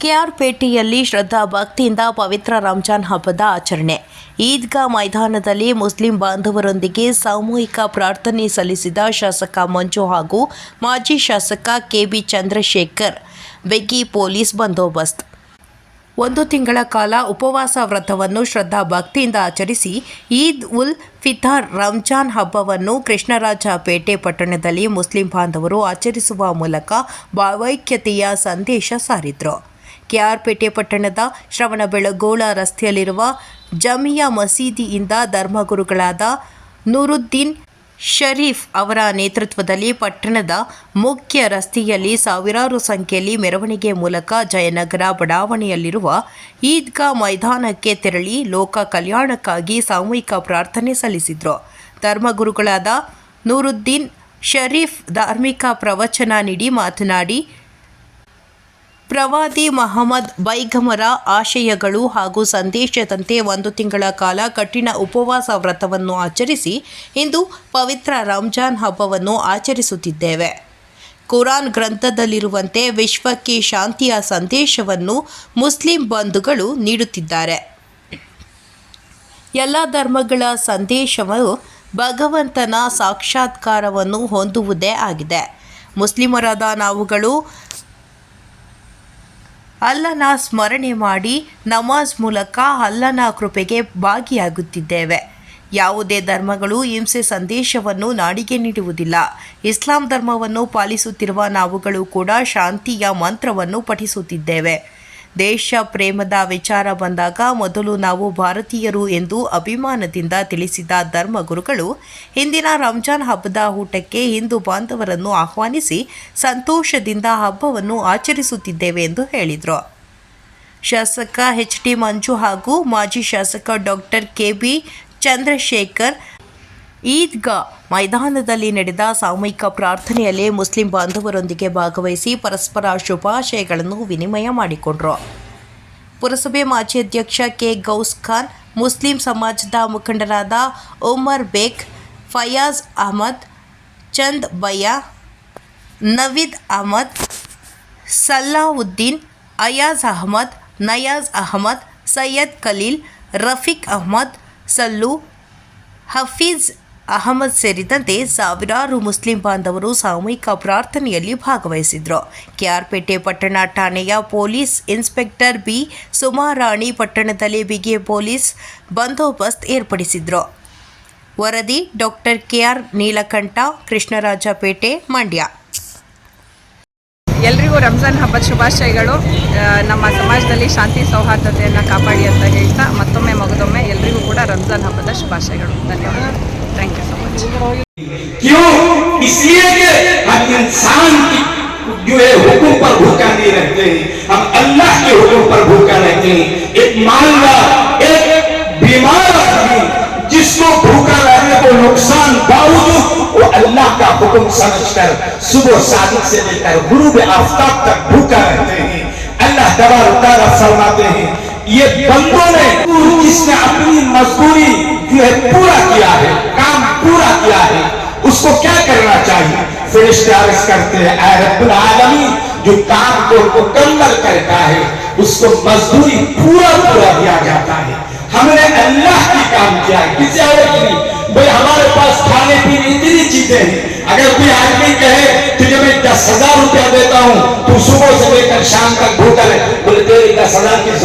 ಕೆಆರ್ಪೇಟೆಯಲ್ಲಿ ಶ್ರದ್ಧಾ ಭಕ್ತಿಯಿಂದ ಪವಿತ್ರ ರಂಜಾನ್ ಹಬ್ಬದ ಆಚರಣೆ. ಈದ್ಗಾ ಮೈದಾನದಲ್ಲಿ ಮುಸ್ಲಿಂ ಬಾಂಧವರೊಂದಿಗೆ ಸಾಮೂಹಿಕ ಪ್ರಾರ್ಥನೆ ಸಲ್ಲಿಸಿದ ಶಾಸಕ ಮಂಜು ಹಾಗೂ ಮಾಜಿ ಶಾಸಕ ಕೆಬಿ ಚಂದ್ರಶೇಖರ್. ಬೆಗ್ಗಿ ಪೊಲೀಸ್ ಬಂದೋಬಸ್ತ್. ಒಂದು ತಿಂಗಳ ಕಾಲ ಉಪವಾಸ ವ್ರತವನ್ನು ಶ್ರದ್ಧಾ ಭಕ್ತಿಯಿಂದ ಆಚರಿಸಿ ಈದ್ ಉಲ್ ಫಿತಾರ್ ರಂಜಾನ್ ಹಬ್ಬವನ್ನು ಕೃಷ್ಣರಾಜಪೇಟೆ ಪಟ್ಟಣದಲ್ಲಿ ಮುಸ್ಲಿಂ ಬಾಂಧವರು ಆಚರಿಸುವ ಮೂಲಕ ಭಾವೈಕ್ಯತೆಯ ಸಂದೇಶ ಸಾರಿದ್ರು. ಕೆಆರ್ಪೇಟೆ ಪಟ್ಟಣದ ಶ್ರವಣಬೆಳಗೋಳ ರಸ್ತೆಯಲ್ಲಿರುವ ಜಮಿಯಾ ಮಸೀದಿಯಿಂದ ಧರ್ಮಗುರುಗಳಾದ ನೂರುದ್ದೀನ್ ಶರೀಫ್ ಅವರ ನೇತೃತ್ವದಲ್ಲಿ ಪಟ್ಟಣದ ಮುಖ್ಯ ರಸ್ತೆಯಲ್ಲಿ ಸಾವಿರಾರು ಸಂಖ್ಯೆಯಲ್ಲಿ ಮೆರವಣಿಗೆ ಮೂಲಕ ಜಯನಗರ ಬಡಾವಣೆಯಲ್ಲಿರುವ ಈದ್ಗಾ ಮೈದಾನಕ್ಕೆ ತೆರಳಿ ಲೋಕ ಕಲ್ಯಾಣಕ್ಕಾಗಿ ಸಾಮೂಹಿಕ ಪ್ರಾರ್ಥನೆ ಸಲ್ಲಿಸಿದರು. ಧರ್ಮಗುರುಗಳಾದ ನೂರುದ್ದೀನ್ ಶರೀಫ್ ಧಾರ್ಮಿಕ ಪ್ರವಚನ ನೀಡಿ ಮಾತನಾಡಿ ಪ್ರವಾದಿ ಮಹಮ್ಮದ್ ಬೈಗಮರ ಆಶಯಗಳು ಹಾಗೂ ಸಂದೇಶದಂತೆ ಒಂದು ತಿಂಗಳ ಕಾಲ ಕಠಿಣ ಉಪವಾಸ ವ್ರತವನ್ನು ಆಚರಿಸಿ ಇಂದು ಪವಿತ್ರ ರಂಜಾನ್ ಹಬ್ಬವನ್ನು ಆಚರಿಸುತ್ತಿದ್ದೇವೆ. ಕುರಾನ್ ಗ್ರಂಥದಲ್ಲಿರುವಂತೆ ವಿಶ್ವಕ್ಕೆ ಶಾಂತಿಯ ಸಂದೇಶವನ್ನು ಮುಸ್ಲಿಂ ಬಂಧುಗಳು ನೀಡುತ್ತಿದ್ದಾರೆ. ಎಲ್ಲ ಧರ್ಮಗಳ ಸಂದೇಶವು ಭಗವಂತನ ಸಾಕ್ಷಾತ್ಕಾರವನ್ನು ಹೊಂದುವುದೇ ಆಗಿದೆ. ಮುಸ್ಲಿಮರಾದ ನಾವುಗಳು ಅಲ್ಲನ ಸ್ಮರಣೆ ಮಾಡಿ ನಮಾಜ್ ಮೂಲಕ ಅಲ್ಲನ ಕೃಪೆಗೆ ಭಾಗಿಯಾಗುತ್ತಿದ್ದೇವೆ. ಯಾವುದೇ ಧರ್ಮಗಳು ಹಿಂಸೆ ಸಂದೇಶವನ್ನು ನಾಡಿಗೆ ನೀಡುವುದಿಲ್ಲ. ಇಸ್ಲಾಂ ಧರ್ಮವನ್ನು ಪಾಲಿಸುತ್ತಿರುವ ನಾವುಗಳು ಕೂಡ ಶಾಂತಿಯ ಮಂತ್ರವನ್ನು ಪಠಿಸುತ್ತಿದ್ದೇವೆ. ದೇಶ ಪ್ರೇಮದ ವಿಚಾರ ಬಂದಾಗ ಮೊದಲು ನಾವು ಭಾರತೀಯರು ಎಂದು ಅಭಿಮಾನದಿಂದ ತಿಳಿಸಿದ ಧರ್ಮಗುರುಗಳು ಹಿಂದಿನ ರಂಜಾನ್ ಹಬ್ಬದ ಊಟಕ್ಕೆ ಹಿಂದೂ ಬಾಂಧವರನ್ನು ಆಹ್ವಾನಿಸಿ ಸಂತೋಷದಿಂದ ಹಬ್ಬವನ್ನು ಆಚರಿಸುತ್ತಿದ್ದೇವೆ ಎಂದು ಹೇಳಿದರು. ಶಾಸಕ ಎಚ್ ಟಿ ಮಂಜು ಹಾಗೂ ಮಾಜಿ ಶಾಸಕ doctor K B Chandrashekar, Idgah ಮೈದಾನದಲ್ಲಿ ನಡೆದ ಸಾಮೂಹಿಕ ಪ್ರಾರ್ಥನೆಯಲ್ಲಿ ಮುಸ್ಲಿಂ ಬಾಂಧವರೊಂದಿಗೆ ಭಾಗವಹಿಸಿ ಪರಸ್ಪರ ಶುಭಾಶಯಗಳನ್ನು ವಿನಿಮಯ ಮಾಡಿಕೊಂಡರು. ಪುರಸಭೆ ಮಾಜಿ ಅಧ್ಯಕ್ಷ ಕೆ. ಗೌಸ್ ಖಾನ್, ಮುಸ್ಲಿಂ ಸಮಾಜದ ಮುಖಂಡರಾದ ಒಮರ್ ಬೇಗ್, ಫಯಾಜ್ ಅಹಮದ್, ಚಂದ್ ಬಯ್ಯ, ನವೀದ್ ಅಹಮದ್, ಸಲಾವುದ್ದೀನ್, ಅಯಾಜ್ ಅಹಮದ್, ನಯಾಜ್ ಅಹಮದ್, ಸೈಯದ್ ಖಲೀಲ್, ರಫೀಕ್ ಅಹಮದ್, ಸಲ್ಲು, ಹಫೀಜ್ ಅಹಮದ್ ಸೇರಿದಂತೆ ಸಾವಿರಾರು ಮುಸ್ಲಿಂ ಬಾಂಧವರು ಸಾಮೂಹಿಕ ಪ್ರಾರ್ಥನೆಯಲ್ಲಿ ಭಾಗವಹಿಸಿದ್ರು. ಕೆಆರ್ಪೇಟೆ ಪಟ್ಟಣ ಠಾಣೆಯ ಪೊಲೀಸ್ ಇನ್ಸ್ಪೆಕ್ಟರ್ ಬಿ. ಸುಮಾರಾಣಿ ಪಟ್ಟಣದಲ್ಲಿ ಬಿಗಿ ಪೊಲೀಸ್ ಬಂದೋಬಸ್ತ್ ಏರ್ಪಡಿಸಿದ್ರು. ವರದಿ doctor K R Neelakantha, Krishnarajapete, Mandya. ಎಲ್ರಿಗೂ ರಂಜಾನ್ ಹಬ್ಬದ ಶುಭಾಶಯಗಳು. ನಮ್ಮ ಸಮಾಜದಲ್ಲಿ ಶಾಂತಿ ಸೌಹಾರ್ದತೆಯನ್ನು ಕಾಪಾಡಿ ಅಂತ ಹೇಳ್ತಾ ಮತ್ತೊಮ್ಮೆ ಮಗದೊಮ್ಮೆ ಎಲ್ರಿಗೂ ಕೂಡ ರಂಜಾನ್ ಹಬ್ಬದ ಶುಭಾಶಯಗಳು. ಧನ್ಯವಾದ थैंक यू सो मच क्यों? इसलिए कि हम इंसान की जो है हुक्म पर भूखा नहीं रहते हैं। हम अल्लाह के हुक्म पर भूखा रहते हैं। एक मानवा एक बीमार आदमी, जिसको भूखा रहने को नुकसान बावजूद वो अल्लाह का हुक्म समझकर सुबह सादिक से लेकर गुरूब आफ्ताब तक भूखा रहते हैं। अल्लाह तबार तारा फरमाते हैं, ये बंदों ने, जिसने अपनी मजदूरी जो है पूरा किया है उसको क्या करना चाहिए? फरिश्ते अर्ज़ करते हैं, "ऐ रब्बुल आलमीन, जो काम को मुकम्मल करता है, उसको मजदूरी पूरा पूरा दिया जाता है। हमने अल्लाह की काम किया है, किसी और की नहीं। भाई, हमारे पास खाने पीने इतनी चीज़ें हैं। अगर कोई आदमी कहे, तुझे मैं दस हज़ार रुपया देता हूँ, तू सुबह से लेकर शाम तक भूखा रहे